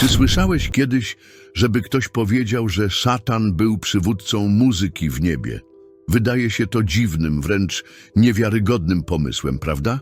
Czy słyszałeś kiedyś, żeby ktoś powiedział, że szatan był przywódcą muzyki w niebie? Wydaje się to dziwnym, wręcz niewiarygodnym pomysłem, prawda?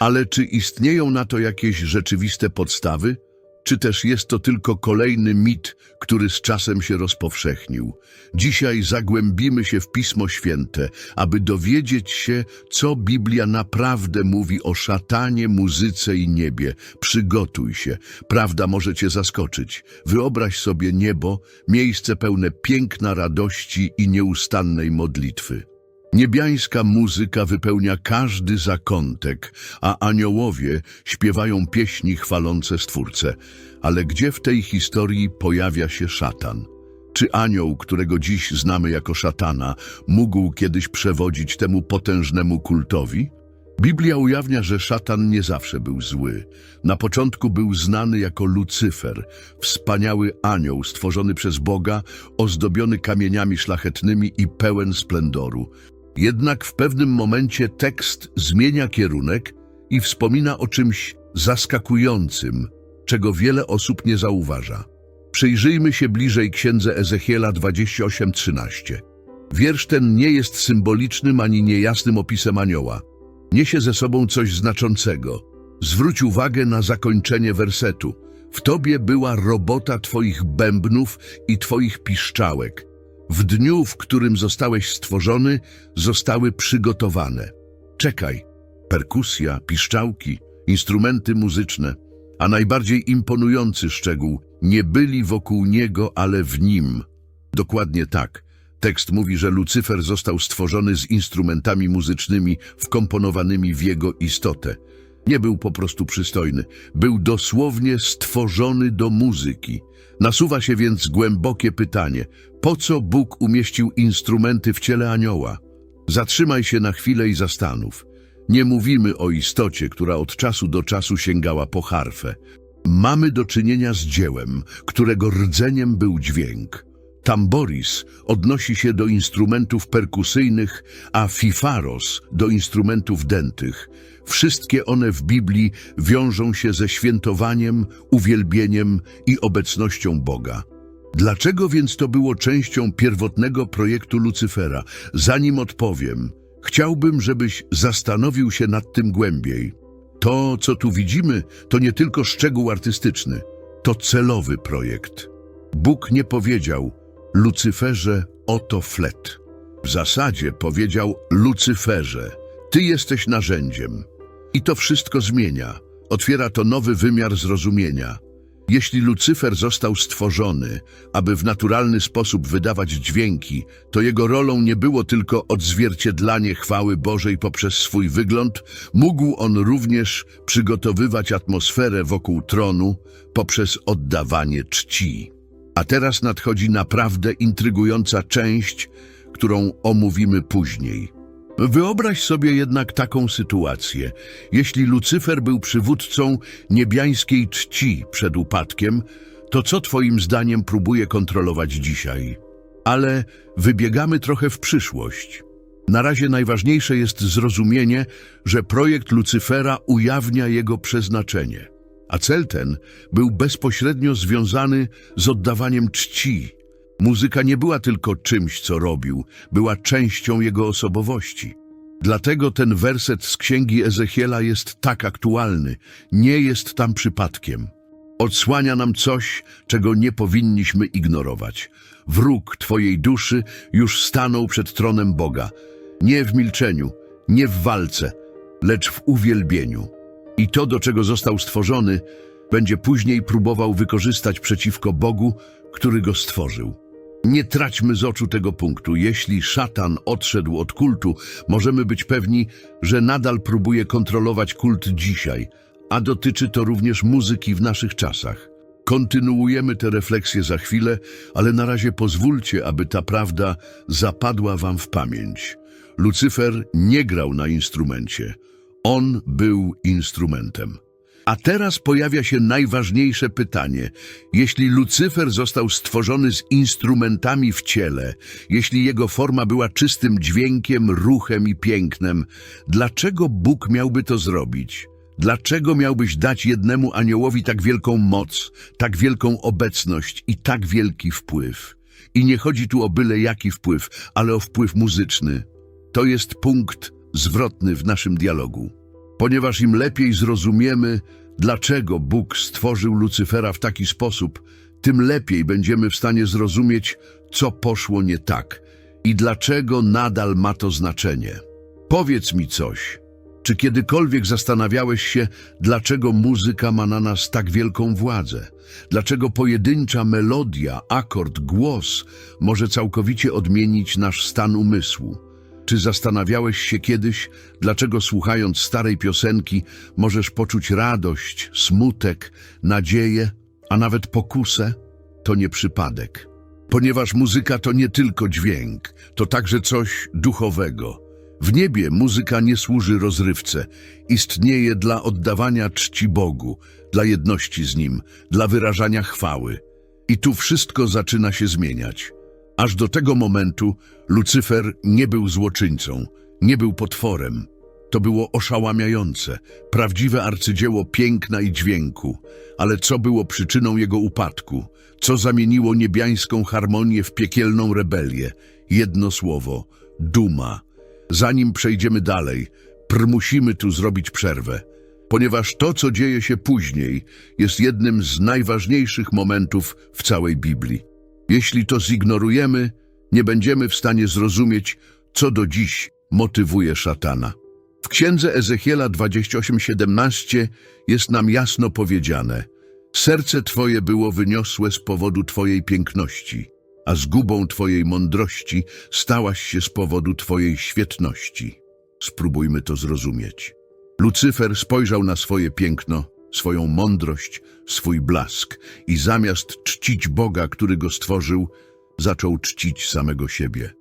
Ale czy istnieją na to jakieś rzeczywiste podstawy? Czy też jest to tylko kolejny mit, który z czasem się rozpowszechnił? Dzisiaj zagłębimy się w Pismo Święte, aby dowiedzieć się, co Biblia naprawdę mówi o szatanie, muzyce i niebie. Przygotuj się, prawda może cię zaskoczyć. Wyobraź sobie niebo, miejsce pełne piękna, radości i nieustannej modlitwy. Niebiańska muzyka wypełnia każdy zakątek, a aniołowie śpiewają pieśni chwalące Stwórcę. Ale gdzie w tej historii pojawia się szatan? Czy anioł, którego dziś znamy jako szatana, mógł kiedyś przewodzić temu potężnemu kultowi? Biblia ujawnia, że szatan nie zawsze był zły. Na początku był znany jako Lucyfer, wspaniały anioł stworzony przez Boga, ozdobiony kamieniami szlachetnymi i pełen splendoru. Jednak w pewnym momencie tekst zmienia kierunek i wspomina o czymś zaskakującym, czego wiele osób nie zauważa. Przyjrzyjmy się bliżej księdze Ezechiela 28:13. Wiersz ten nie jest symbolicznym ani niejasnym opisem anioła. Niesie ze sobą coś znaczącego. Zwróć uwagę na zakończenie wersetu. W tobie była robota twoich bębnów i twoich piszczałek. W dniu, w którym zostałeś stworzony, zostały przygotowane. Czekaj. Perkusja, piszczałki, instrumenty muzyczne, a najbardziej imponujący szczegół, nie byli wokół niego, ale w nim. Dokładnie tak. Tekst mówi, że Lucyfer został stworzony z instrumentami muzycznymi wkomponowanymi w jego istotę. Nie był po prostu przystojny, był dosłownie stworzony do muzyki. Nasuwa się więc głębokie pytanie, po co Bóg umieścił instrumenty w ciele anioła? Zatrzymaj się na chwilę i zastanów. Nie mówimy o istocie, która od czasu do czasu sięgała po harfę. Mamy do czynienia z dziełem, którego rdzeniem był dźwięk. Tamboris odnosi się do instrumentów perkusyjnych, a fifaros do instrumentów dętych. Wszystkie one w Biblii wiążą się ze świętowaniem, uwielbieniem i obecnością Boga. Dlaczego więc to było częścią pierwotnego projektu Lucyfera? Zanim odpowiem, chciałbym, żebyś zastanowił się nad tym głębiej. To, co tu widzimy, to nie tylko szczegół artystyczny, to celowy projekt. Bóg nie powiedział, Lucyferze, oto flet. W zasadzie powiedział Lucyferze, ty jesteś narzędziem. I to wszystko zmienia. Otwiera to nowy wymiar zrozumienia. Jeśli Lucyfer został stworzony, aby w naturalny sposób wydawać dźwięki, to jego rolą nie było tylko odzwierciedlanie chwały Bożej poprzez swój wygląd, mógł on również przygotowywać atmosferę wokół tronu poprzez oddawanie czci. A teraz nadchodzi naprawdę intrygująca część, którą omówimy później. Wyobraź sobie jednak taką sytuację. Jeśli Lucyfer był przywódcą niebiańskiej czci przed upadkiem, to co twoim zdaniem próbuje kontrolować dzisiaj? Ale wybiegamy trochę w przyszłość. Na razie najważniejsze jest zrozumienie, że projekt Lucyfera ujawnia jego przeznaczenie. A cel ten był bezpośrednio związany z oddawaniem czci. Muzyka nie była tylko czymś, co robił, była częścią jego osobowości. Dlatego ten werset z księgi Ezechiela jest tak aktualny, nie jest tam przypadkiem. Odsłania nam coś, czego nie powinniśmy ignorować. Wróg Twojej duszy już stanął przed tronem Boga. Nie w milczeniu, nie w walce, lecz w uwielbieniu. I to, do czego został stworzony, będzie później próbował wykorzystać przeciwko Bogu, który go stworzył. Nie traćmy z oczu tego punktu. Jeśli szatan odszedł od kultu, możemy być pewni, że nadal próbuje kontrolować kult dzisiaj, a dotyczy to również muzyki w naszych czasach. Kontynuujemy tę refleksję za chwilę, ale na razie pozwólcie, aby ta prawda zapadła wam w pamięć. Lucyfer nie grał na instrumencie. On był instrumentem. A teraz pojawia się najważniejsze pytanie. Jeśli Lucyfer został stworzony z instrumentami w ciele, jeśli jego forma była czystym dźwiękiem, ruchem i pięknem, dlaczego Bóg miałby to zrobić? Dlaczego miałbyś dać jednemu aniołowi tak wielką moc, tak wielką obecność i tak wielki wpływ? I nie chodzi tu o byle jaki wpływ, ale o wpływ muzyczny. To jest punkt zwrotny w naszym dialogu. Ponieważ im lepiej zrozumiemy, dlaczego Bóg stworzył Lucyfera w taki sposób, tym lepiej będziemy w stanie zrozumieć, co poszło nie tak i dlaczego nadal ma to znaczenie. Powiedz mi coś. Czy kiedykolwiek zastanawiałeś się, dlaczego muzyka ma na nas tak wielką władzę? Dlaczego pojedyncza melodia, akord, głos może całkowicie odmienić nasz stan umysłu? Czy zastanawiałeś się kiedyś, dlaczego słuchając starej piosenki możesz poczuć radość, smutek, nadzieję, a nawet pokusę? To nie przypadek. Ponieważ muzyka to nie tylko dźwięk, to także coś duchowego. W niebie muzyka nie służy rozrywce, istnieje dla oddawania czci Bogu, dla jedności z Nim, dla wyrażania chwały. I tu wszystko zaczyna się zmieniać. Aż do tego momentu Lucyfer nie był złoczyńcą, nie był potworem. To było oszałamiające, prawdziwe arcydzieło piękna i dźwięku. Ale co było przyczyną jego upadku? Co zamieniło niebiańską harmonię w piekielną rebelię? Jedno słowo – duma. Zanim przejdziemy dalej, pr musimy tu zrobić przerwę, ponieważ to, co dzieje się później, jest jednym z najważniejszych momentów w całej Biblii. Jeśli to zignorujemy, nie będziemy w stanie zrozumieć, co do dziś motywuje szatana. W księdze Ezechiela 28:17 jest nam jasno powiedziane: Serce Twoje było wyniosłe z powodu Twojej piękności, a zgubą Twojej mądrości stałaś się z powodu Twojej świetności. Spróbujmy to zrozumieć. Lucyfer spojrzał na swoje piękno, swoją mądrość, swój blask i zamiast czcić Boga, który go stworzył, zaczął czcić samego siebie.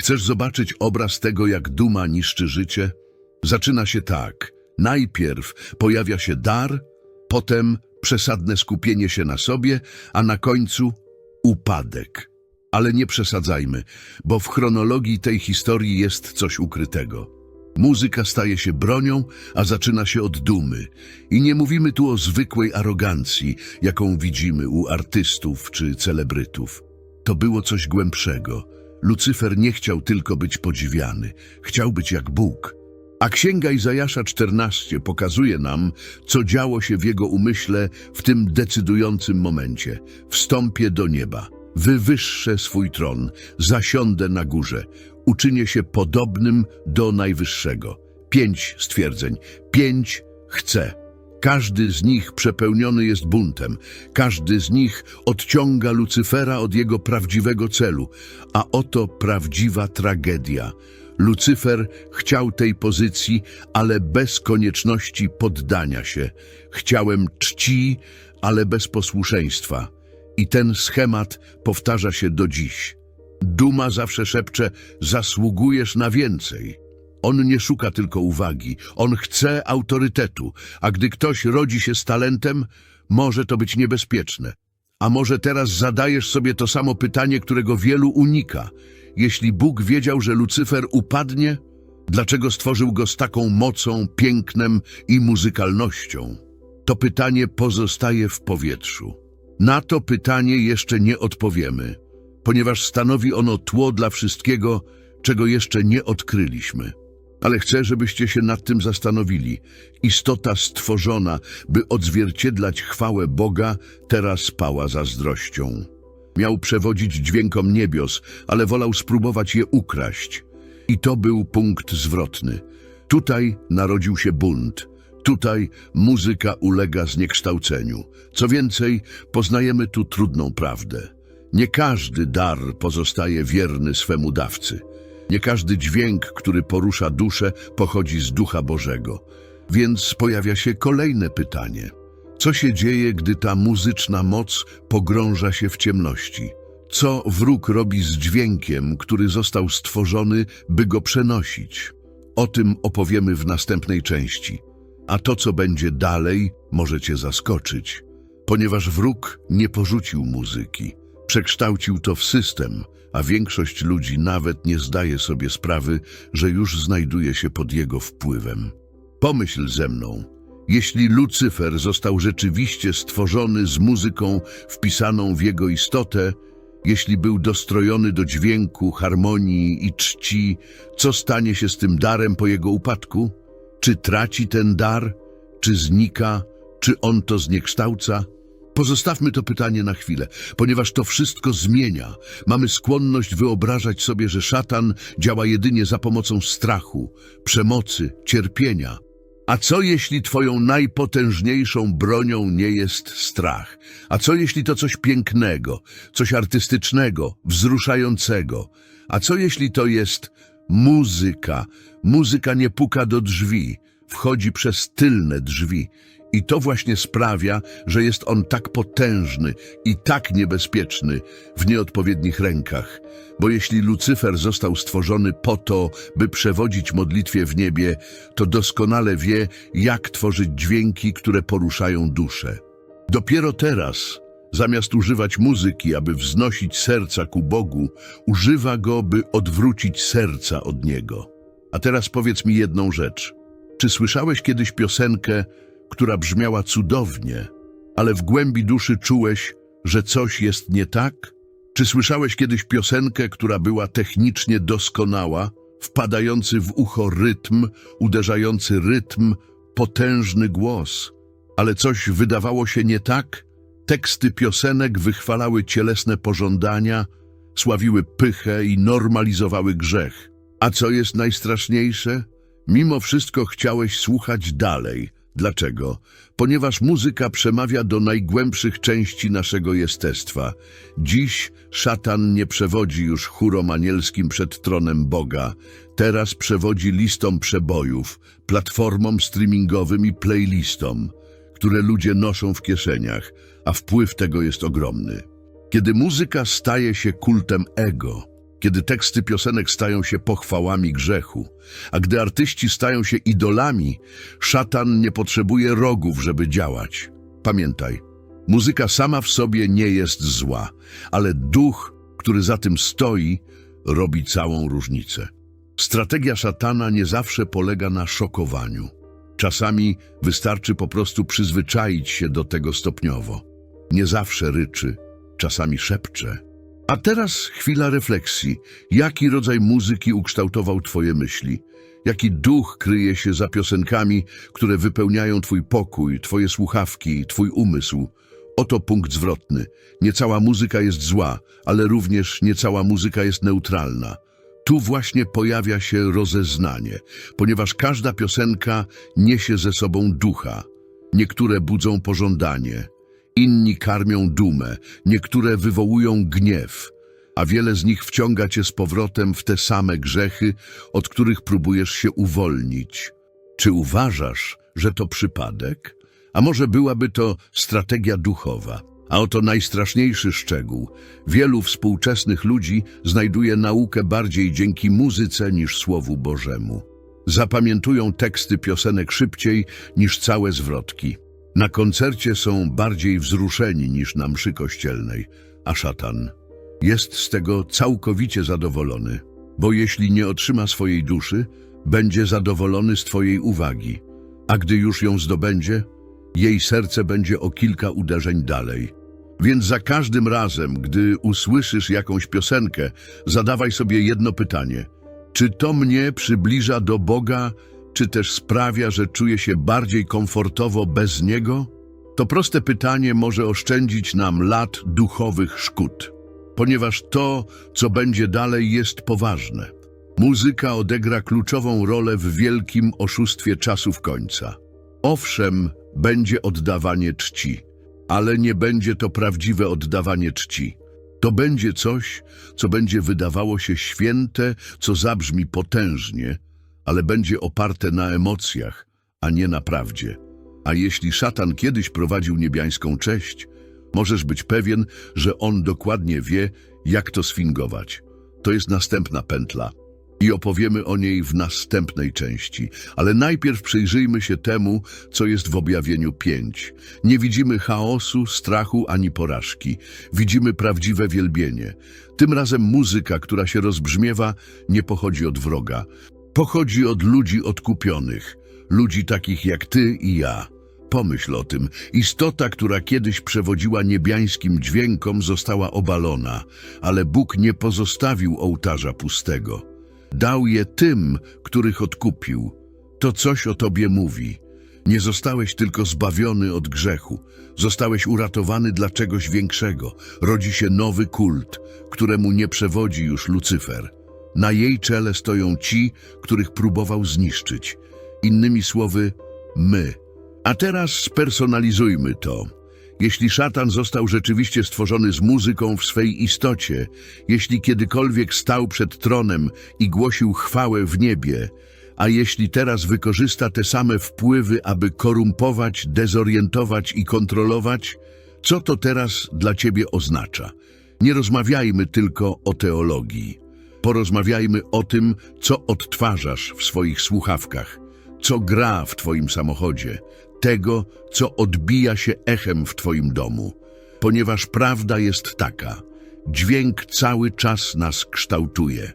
Chcesz zobaczyć obraz tego, jak duma niszczy życie? Zaczyna się tak. Najpierw pojawia się dar, potem przesadne skupienie się na sobie, a na końcu upadek. Ale nie przesadzajmy, bo w chronologii tej historii jest coś ukrytego. Muzyka staje się bronią, a zaczyna się od dumy. I nie mówimy tu o zwykłej arogancji, jaką widzimy u artystów czy celebrytów. To było coś głębszego. Lucyfer nie chciał tylko być podziwiany, chciał być jak Bóg. A Księga Izajasza 14 pokazuje nam, co działo się w jego umyśle w tym decydującym momencie. Wstąpię do nieba, wywyższę swój tron, zasiądę na górze, uczynię się podobnym do Najwyższego. Pięć stwierdzeń, pięć chcę. Każdy z nich przepełniony jest buntem, każdy z nich odciąga Lucyfera od jego prawdziwego celu, a oto prawdziwa tragedia. Lucyfer chciał tej pozycji, ale bez konieczności poddania się. Chciałem czci, ale bez posłuszeństwa. I ten schemat powtarza się do dziś. Duma zawsze szepcze, zasługujesz na więcej. On nie szuka tylko uwagi, on chce autorytetu, a gdy ktoś rodzi się z talentem, może to być niebezpieczne. A może teraz zadajesz sobie to samo pytanie, którego wielu unika. Jeśli Bóg wiedział, że Lucyfer upadnie, dlaczego stworzył go z taką mocą, pięknem i muzykalnością? To pytanie pozostaje w powietrzu. Na to pytanie jeszcze nie odpowiemy, ponieważ stanowi ono tło dla wszystkiego, czego jeszcze nie odkryliśmy. Ale chcę, żebyście się nad tym zastanowili. Istota stworzona, by odzwierciedlać chwałę Boga, teraz pała zazdrością. Miał przewodzić dźwiękom niebios, ale wolał spróbować je ukraść. I to był punkt zwrotny. Tutaj narodził się bunt. Tutaj muzyka ulega zniekształceniu. Co więcej, poznajemy tu trudną prawdę. Nie każdy dar pozostaje wierny swemu dawcy. Nie każdy dźwięk, który porusza duszę, pochodzi z Ducha Bożego. Więc pojawia się kolejne pytanie. Co się dzieje, gdy ta muzyczna moc pogrąża się w ciemności? Co wróg robi z dźwiękiem, który został stworzony, by go przenosić? O tym opowiemy w następnej części. A to, co będzie dalej, może cię zaskoczyć, ponieważ wróg nie porzucił muzyki. Przekształcił to w system, a większość ludzi nawet nie zdaje sobie sprawy, że już znajduje się pod jego wpływem. Pomyśl ze mną, Jeśli Lucyfer został rzeczywiście stworzony z muzyką wpisaną w jego istotę, jeśli był dostrojony do dźwięku, harmonii i czci, co stanie się z tym darem po jego upadku? Czy traci ten dar? Czy znika? Czy on to zniekształca? Pozostawmy to pytanie na chwilę, ponieważ to wszystko zmienia. Mamy skłonność wyobrażać sobie, że szatan działa jedynie za pomocą strachu, przemocy, cierpienia. A co jeśli twoją najpotężniejszą bronią nie jest strach? A co jeśli to coś pięknego, coś artystycznego, wzruszającego? A co jeśli to jest muzyka? Muzyka nie puka do drzwi, wchodzi przez tylne drzwi. I to właśnie sprawia, że jest on tak potężny i tak niebezpieczny w nieodpowiednich rękach. Bo jeśli Lucyfer został stworzony po to, by przewodzić modlitwie w niebie, to doskonale wie, jak tworzyć dźwięki, które poruszają duszę. Dopiero teraz, zamiast używać muzyki, aby wznosić serca ku Bogu, używa go, by odwrócić serca od Niego. A teraz powiedz mi jedną rzecz. Czy słyszałeś kiedyś piosenkę, która brzmiała cudownie, ale w głębi duszy czułeś, że coś jest nie tak? Czy słyszałeś kiedyś piosenkę, która była technicznie doskonała, wpadający w ucho rytm, uderzający rytm, potężny głos, ale coś wydawało się nie tak? Teksty piosenek wychwalały cielesne pożądania, sławiły pychę i normalizowały grzech. A co jest najstraszniejsze? Mimo wszystko chciałeś słuchać dalej. Dlaczego? Ponieważ muzyka przemawia do najgłębszych części naszego jestestwa. Dziś szatan nie przewodzi już chórom anielskim przed tronem Boga. Teraz przewodzi listom przebojów, platformom streamingowym i playlistom, które ludzie noszą w kieszeniach, a wpływ tego jest ogromny. Kiedy muzyka staje się kultem ego, kiedy teksty piosenek stają się pochwałami grzechu, a gdy artyści stają się idolami, szatan nie potrzebuje rogów, żeby działać. Pamiętaj, muzyka sama w sobie nie jest zła, ale duch, który za tym stoi, robi całą różnicę. Strategia szatana nie zawsze polega na szokowaniu. Czasami wystarczy po prostu przyzwyczaić się do tego stopniowo. Nie zawsze ryczy, czasami szepcze. A teraz chwila refleksji. Jaki rodzaj muzyki ukształtował Twoje myśli? Jaki duch kryje się za piosenkami, które wypełniają Twój pokój, Twoje słuchawki, Twój umysł? Oto punkt zwrotny. Nie cała muzyka jest zła, ale również nie cała muzyka jest neutralna. Tu właśnie pojawia się rozeznanie, ponieważ każda piosenka niesie ze sobą ducha. Niektóre budzą pożądanie, inni karmią dumę, niektóre wywołują gniew, a wiele z nich wciąga cię z powrotem w te same grzechy, od których próbujesz się uwolnić. Czy uważasz, że to przypadek? A może byłaby to strategia duchowa? A oto najstraszniejszy szczegół. Wielu współczesnych ludzi znajduje naukę bardziej dzięki muzyce niż Słowu Bożemu. Zapamiętują teksty piosenek szybciej niż całe zwrotki. Na koncercie są bardziej wzruszeni niż na mszy kościelnej, a szatan jest z tego całkowicie zadowolony, bo jeśli nie otrzyma swojej duszy, będzie zadowolony z twojej uwagi, a gdy już ją zdobędzie, jej serce będzie o kilka uderzeń dalej. Więc za każdym razem, gdy usłyszysz jakąś piosenkę, zadawaj sobie jedno pytanie. Czy to mnie przybliża do Boga, czy też sprawia, że czuję się bardziej komfortowo bez Niego? To proste pytanie może oszczędzić nam lat duchowych szkód, ponieważ to, co będzie dalej, jest poważne. Muzyka odegra kluczową rolę w wielkim oszustwie czasów końca. Owszem, będzie oddawanie czci, ale nie będzie to prawdziwe oddawanie czci. To będzie coś, co będzie wydawało się święte, co zabrzmi potężnie, ale będzie oparte na emocjach, a nie na prawdzie. A jeśli szatan kiedyś prowadził niebiańską cześć, możesz być pewien, że on dokładnie wie, jak to sfingować. To jest następna pętla i opowiemy o niej w następnej części. Ale najpierw przyjrzyjmy się temu, co jest w objawieniu 5. Nie widzimy chaosu, strachu ani porażki. Widzimy prawdziwe wielbienie. Tym razem muzyka, która się rozbrzmiewa, nie pochodzi od wroga. Pochodzi od ludzi odkupionych, ludzi takich jak ty i ja. Pomyśl o tym. Istota, która kiedyś przewodziła niebiańskim dźwiękom, została obalona, ale Bóg nie pozostawił ołtarza pustego. Dał je tym, których odkupił. To coś o tobie mówi. Nie zostałeś tylko zbawiony od grzechu, zostałeś uratowany dla czegoś większego. Rodzi się nowy kult, któremu nie przewodzi już Lucyfer. Na jej czele stoją ci, których próbował zniszczyć. Innymi słowy, my. A teraz spersonalizujmy to. Jeśli szatan został rzeczywiście stworzony z muzyką w swej istocie, jeśli kiedykolwiek stał przed tronem i głosił chwałę w niebie, a jeśli teraz wykorzysta te same wpływy, aby korumpować, dezorientować i kontrolować, co to teraz dla ciebie oznacza? Nie rozmawiajmy tylko o teologii. Porozmawiajmy o tym, co odtwarzasz w swoich słuchawkach, co gra w twoim samochodzie, tego, co odbija się echem w twoim domu. Ponieważ prawda jest taka, dźwięk cały czas nas kształtuje.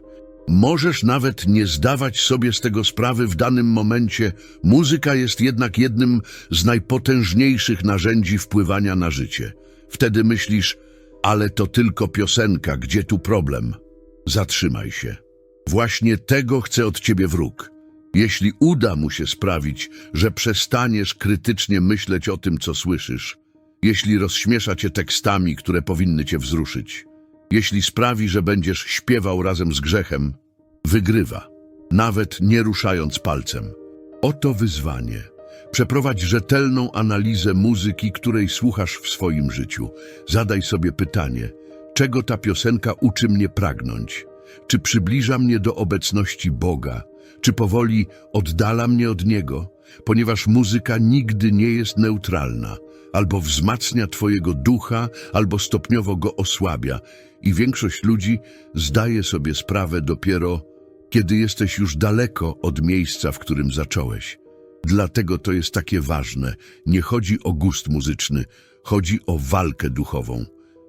Możesz nawet nie zdawać sobie z tego sprawy w danym momencie. Muzyka jest jednak jednym z najpotężniejszych narzędzi wpływania na życie. Wtedy myślisz, ale to tylko piosenka, gdzie tu problem? Zatrzymaj się. Właśnie tego chce od ciebie wróg. Jeśli uda mu się sprawić, że przestaniesz krytycznie myśleć o tym, co słyszysz, jeśli rozśmiesza cię tekstami, które powinny cię wzruszyć, jeśli sprawi, że będziesz śpiewał razem z grzechem, wygrywa, nawet nie ruszając palcem. Oto wyzwanie. Przeprowadź rzetelną analizę muzyki, której słuchasz w swoim życiu. Zadaj sobie pytanie, czego ta piosenka uczy mnie pragnąć? Czy przybliża mnie do obecności Boga? Czy powoli oddala mnie od Niego? Ponieważ muzyka nigdy nie jest neutralna. Albo wzmacnia Twojego ducha, albo stopniowo go osłabia. I większość ludzi zdaje sobie sprawę dopiero, kiedy jesteś już daleko od miejsca, w którym zacząłeś. Dlatego to jest takie ważne. Nie chodzi o gust muzyczny, chodzi o walkę duchową.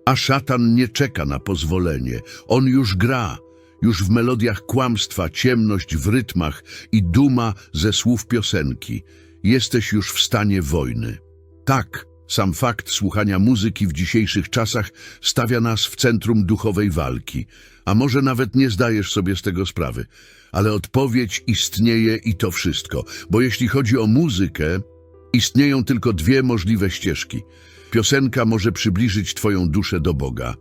A szatan nie czeka na pozwolenie. On już gra. Już w melodiach kłamstwa, ciemność w rytmach i duma ze słów piosenki. Jesteś już w stanie wojny. Tak, sam fakt słuchania muzyki w dzisiejszych czasach stawia nas w centrum duchowej walki. A może nawet nie zdajesz sobie z tego sprawy. Ale odpowiedź istnieje i to wszystko. Bo jeśli chodzi o muzykę, istnieją tylko dwie możliwe ścieżki. Piosenka może przybliżyć twoją duszę do Boga.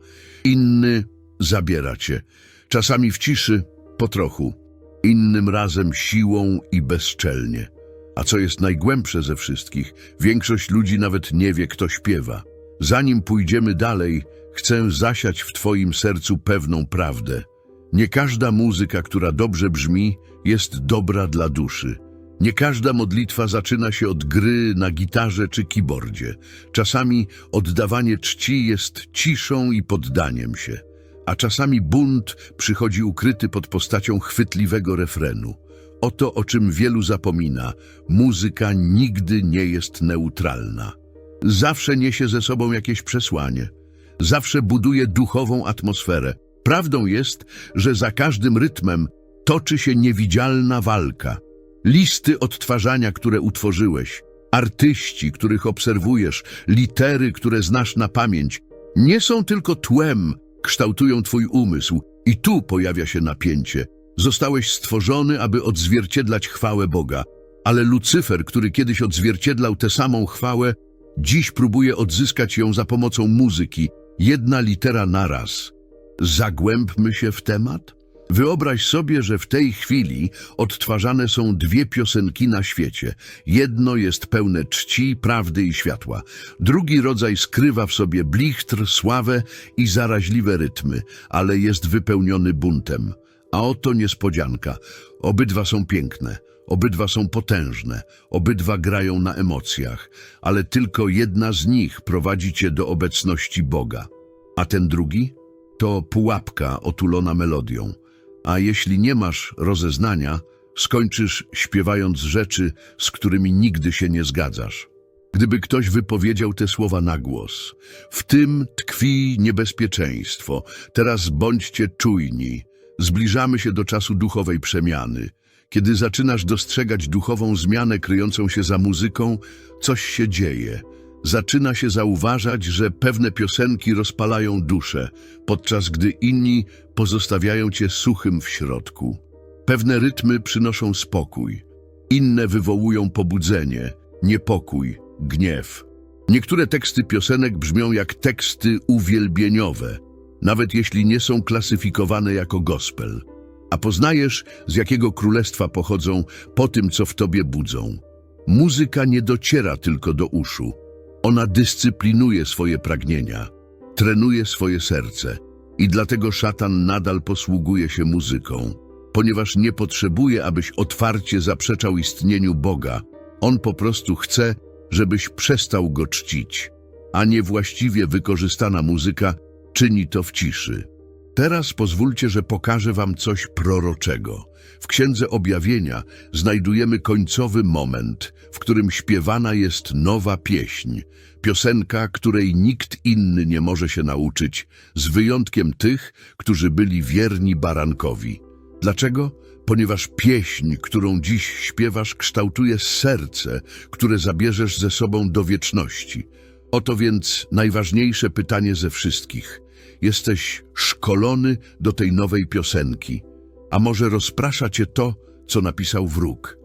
Inny zabiera cię. Czasami w ciszy, po trochu. Innym razem siłą i bezczelnie. A co jest najgłębsze ze wszystkich, większość ludzi nawet nie wie, kto śpiewa. Zanim pójdziemy dalej, chcę zasiać w Twoim sercu pewną prawdę. Nie każda muzyka, która dobrze brzmi, jest dobra dla duszy. Nie każda modlitwa zaczyna się od gry na gitarze czy keyboardzie. Czasami oddawanie czci jest ciszą i poddaniem się, a czasami bunt przychodzi ukryty pod postacią chwytliwego refrenu. Oto o czym wielu zapomina. Muzyka nigdy nie jest neutralna. Zawsze niesie ze sobą jakieś przesłanie. Zawsze buduje duchową atmosferę. Prawdą jest, że za każdym rytmem toczy się niewidzialna walka. Listy odtwarzania, które utworzyłeś, artyści, których obserwujesz, litery, które znasz na pamięć, nie są tylko tłem, kształtują twój umysł. I tu pojawia się napięcie. Zostałeś stworzony, aby odzwierciedlać chwałę Boga. Ale Lucyfer, który kiedyś odzwierciedlał tę samą chwałę, dziś próbuje odzyskać ją za pomocą muzyki, jedna litera naraz. Zagłębmy się w temat? Wyobraź sobie, że w tej chwili odtwarzane są dwie piosenki na świecie. Jedno jest pełne czci, prawdy i światła. Drugi rodzaj skrywa w sobie blichtr, sławę i zaraźliwe rytmy, ale jest wypełniony buntem. A oto niespodzianka. Obydwa są piękne, obydwa są potężne, obydwa grają na emocjach, ale tylko jedna z nich prowadzi cię do obecności Boga. A ten drugi? To pułapka otulona melodią. A jeśli nie masz rozeznania, skończysz śpiewając rzeczy, z którymi nigdy się nie zgadzasz. Gdyby ktoś wypowiedział te słowa na głos, w tym tkwi niebezpieczeństwo. Teraz bądźcie czujni. Zbliżamy się do czasu duchowej przemiany, Kiedy zaczynasz dostrzegać duchową zmianę kryjącą się za muzyką, coś się dzieje. Zaczyna się zauważać, że pewne piosenki rozpalają duszę, podczas gdy inni pozostawiają cię suchym w środku. Pewne rytmy przynoszą spokój, inne wywołują pobudzenie, niepokój, gniew. Niektóre teksty piosenek brzmią jak teksty uwielbieniowe, nawet jeśli nie są klasyfikowane jako gospel. A poznajesz, z jakiego królestwa pochodzą po tym, co w tobie budzą. Muzyka nie dociera tylko do uszu. Ona dyscyplinuje swoje pragnienia, trenuje swoje serce i dlatego szatan nadal posługuje się muzyką, ponieważ nie potrzebuje, abyś otwarcie zaprzeczał istnieniu Boga. On po prostu chce, żebyś przestał go czcić, a niewłaściwie wykorzystana muzyka czyni to w ciszy. Teraz pozwólcie, że pokażę wam coś proroczego. W Księdze Objawienia znajdujemy końcowy moment, w którym śpiewana jest nowa pieśń, piosenka, której nikt inny nie może się nauczyć, z wyjątkiem tych, którzy byli wierni barankowi. Dlaczego? Ponieważ pieśń, którą dziś śpiewasz, kształtuje serce, które zabierzesz ze sobą do wieczności. Oto więc najważniejsze pytanie ze wszystkich. Jesteś szkolony do tej nowej piosenki, a może rozprasza cię to, co napisał wróg?